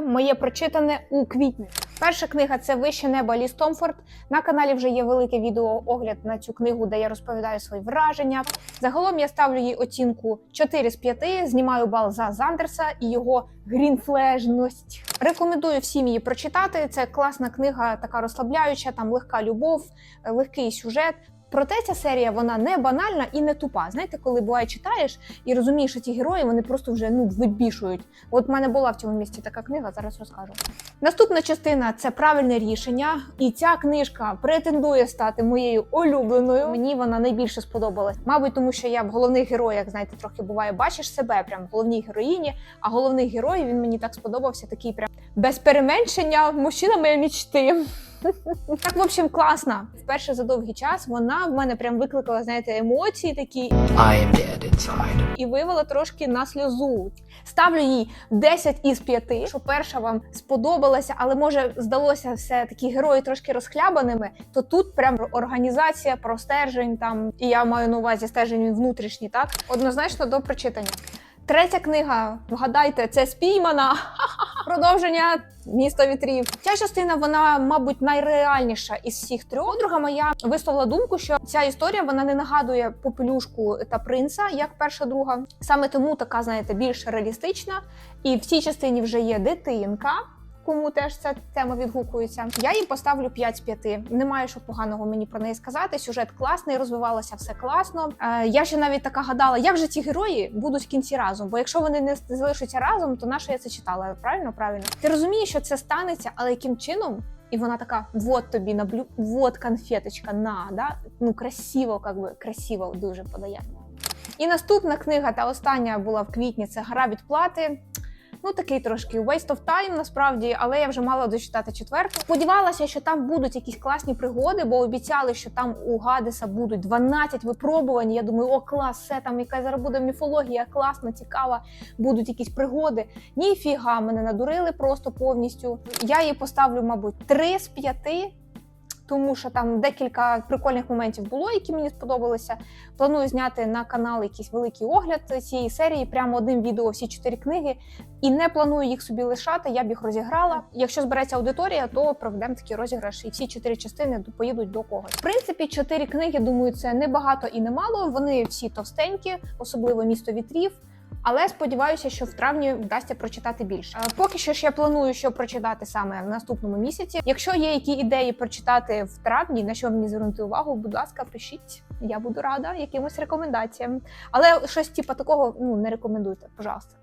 Моє прочитане у квітні. Перша книга це Вище небо Ліс Томфорд. На каналі вже є велике відео огляд на цю книгу, де я розповідаю свої враження. Загалом я ставлю їй оцінку 4 з 5, знімаю бал за Зандерса і його грінфлежність. Рекомендую всім її прочитати. Це класна книга, така розслабляюча, там легка любов, легкий сюжет. Проте ця серія вона не банальна і не тупа. Знаєте, коли буває читаєш і розумієш, що ці герої вони просто вже ну вибішують. От в мене була в цьому місці така книга, зараз розкажу. Наступна частина це правильне рішення, і ця книжка претендує стати моєю улюбленою. Мені вона найбільше сподобалась. Мабуть, тому що я в головних героях, знаєте, трохи буває, бачиш себе прям в головній героїні. А головний герой він мені так сподобався, такий прям без переменшення, мужчина моєї мічти. Так, в общем, класна. Вперше за довгий час вона в мене прям викликала, знаєте, емоції такі I am dead inside. і вивела трошки на сльозу. Ставлю їй 10 із 5, що перша вам сподобалася, але може здалося все такі герої трошки розхлябаними. То тут прям організація про стержень там, і я маю на увазі стержень внутрішній, так однозначно до прочитання. Третя книга, вгадайте, це спіймана. Продовження міста вітрів. Ця частина вона, мабуть, найреальніша із всіх трьох. Подруга моя висловила думку, що ця історія вона не нагадує попелюшку та принца, як перша друга. Саме тому така, знаєте, більш реалістична. І в цій частині вже є дитинка. Кому теж ця тема відгукується, я їй поставлю 5 з 5. Немає що поганого мені про неї сказати. Сюжет класний, розвивалося все класно. Е, я ще навіть така гадала, як же ці герої будуть в кінці разом. Бо якщо вони не залишаться разом, то на що я це читала? Правильно, правильно. Ти розумієш, що це станеться, але яким чином? І вона така: вот тобі на блю, вот конфеточка, на да. Ну красиво, как би красиво дуже подає. І наступна книга, та остання була в квітні. Це гра відплати. Ну, такий трошки waste of time, насправді, але я вже мала дочитати четверту. Сподівалася, що там будуть якісь класні пригоди, бо обіцяли, що там у Гадеса будуть 12 випробувань. Я думаю, о, клас, все там яка зараз буде міфологія, класна, цікава, будуть якісь пригоди. Ніфіга, мене надурили просто повністю. Я їй поставлю, мабуть, 3 з 5. Тому що там декілька прикольних моментів було, які мені сподобалися. Планую зняти на канал якийсь великий огляд цієї серії, прямо одним відео всі чотири книги. І не планую їх собі лишати. Я б їх розіграла. Якщо збереться аудиторія, то проведемо такий розіграш, і всі чотири частини поїдуть до когось. В принципі, чотири книги, думаю, це не багато і не мало. Вони всі товстенькі, особливо місто вітрів. Але сподіваюся, що в травні вдасться прочитати більше. Е, Поки що ж я планую, що прочитати саме в наступному місяці. Якщо є які ідеї прочитати в травні, на що мені звернути увагу, будь ласка, пишіть. Я буду рада якимось рекомендаціям. Але щось типу такого ну не рекомендуйте, пожалуйста.